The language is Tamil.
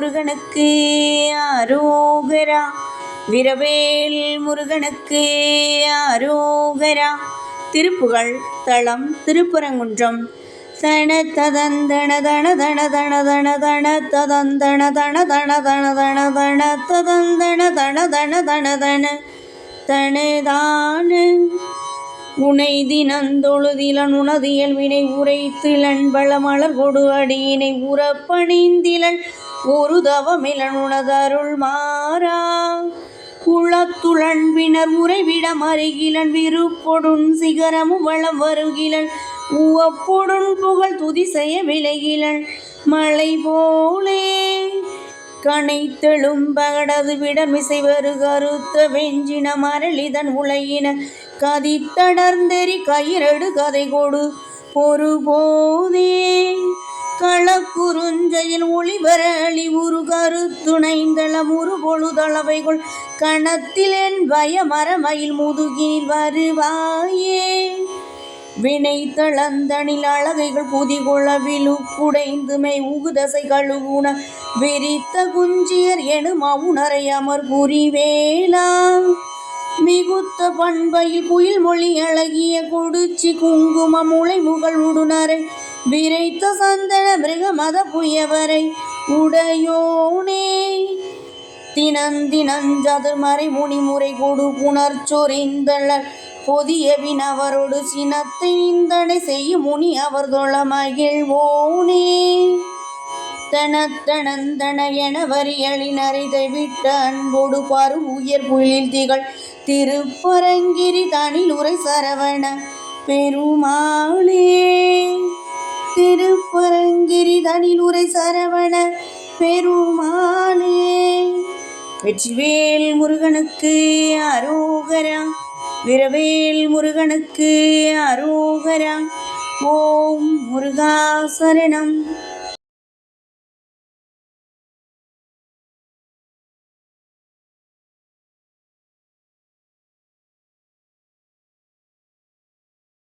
முருகனுக்கு அரோகரா. விரவேல் முருகனுக்கு அரோகரா. திருப்புகழ் தளம் திருப்பரங்குன்றம் தன ததந்தன தன தன தன தன தன ததந்தன தன தன தன தன தன ததந்தன தன தன தன தன தனதான. உனை தினந்தொழுதிலன் உனதியல் வினை உரைத்திலன் பழமலர் கொடு அடியினை உறப்பணிந்திலன். ஒரு தவமிலன் உனதருள் மாறா. குளத்துளன்பினர் உறைவிடம் அருகிலன் விருப்பொடுன் சிகரமும் வளம் வருகிலன் உவப்பொடுன் புகழ் துதி செய்ய விளைகிலன். மலை போலே கனைத்தெழும் பகடது விடமிசை வரு கருத்த வெஞ்சின மரளிதன் உலையின. கதித்தடர்ந்தெறி கயிரடு கதை கொடு ஒரு போதே களக்குறுஞ்சையில் ஒளிவரளி உரு கருத்துணைந்தளம் உரு பொழுதளவைகள் கணத்தில் என் பயமரமையில் முதுகில் வருவாயே. வினை தளந்தனில் அழகைகள் புதிகுளவிலு குடைந்துமை உகுதசை கழுவுன விரித்த குஞ்சியர் எனும் அவுணரை அமர் புரிவேலாம் மிகுத்த பண்பையில் குயில் மொழி அழகிய கொடுச்சி குங்குமம் முளை முகள் உடுனரை விரைத்த சந்தன மிருக மத புயவரை உடையோனே. தினந்தினஞ்சதுர்மறை முனிமுறை கொடு புணர்ச்சொறிந்தள பொதிய வினவரோடு சினத்தை நிந்தனை செய்யும் முனி அவர் தொழ மகிழ்வோனே. தனத்தனந்தன என அறிதை விட்ட அன்போடு பாரு உயர் புயலில் திகழ் திருப்பரங்கிரி தனில் உரை சரவண பெருமாளே. திருப்பரங்கிரி தனில் உரை சரவண பெருமானே. வெற்றிவேல் முருகனுக்கு அரோகரா விரவேல் முருகனுக்கு அரோகரா. ஓம் முருகா சரணம்.